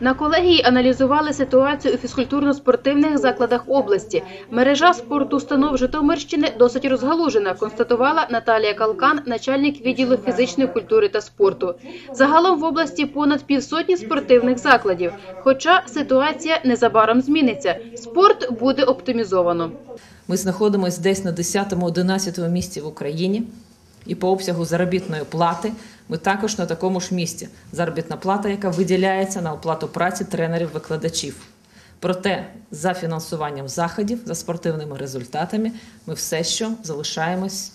На колегії аналізували ситуацію у фізкультурно-спортивних закладах області. Мережа спортустанов Житомирщини досить розгалужена, констатувала Наталія Калкан, начальник відділу фізичної культури та спорту. Загалом в області понад півсотні спортивних закладів. Хоча ситуація незабаром зміниться. Спорт буде оптимізовано. Ми знаходимося десь на 10-11 місці в Україні. І по обсягу заробітної плати ми також на такому ж місці. Заробітна плата, яка виділяється на оплату праці тренерів-викладачів. Проте за фінансуванням заходів, за спортивними результатами, ми все ще залишаємось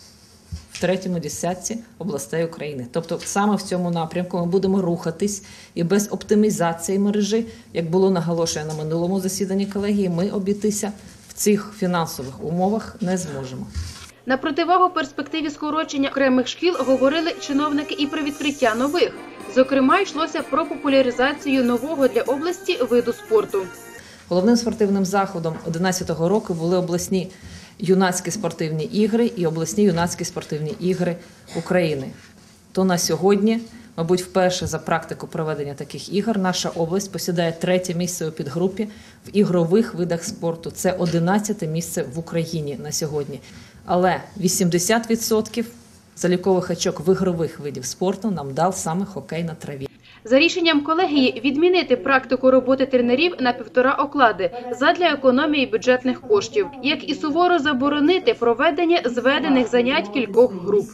в третьому десятці областей України. Тобто, саме в цьому напрямку ми будемо рухатись і без оптимізації мережі, як було наголошено на минулому засіданні колегії, ми обійтися в цих фінансових умовах не зможемо. На противагу перспективі скорочення окремих шкіл говорили чиновники і про відкриття нових. Зокрема, йшлося про популяризацію нового для області виду спорту. Головним спортивним заходом 2011 року були обласні юнацькі спортивні ігри і обласні юнацькі спортивні ігри України. То на сьогодні, мабуть, вперше за практику проведення таких ігор наша область посідає третє місце у підгрупі в ігрових видах спорту. Це 11 місце в Україні на сьогодні. Але 80% залікових очок в ігрових видів спорту нам дав саме хокей на траві. За рішенням колегії відмінити практику роботи тренерів на півтора оклади задля економії бюджетних коштів, як і суворо заборонити проведення зведених занять кількох груп.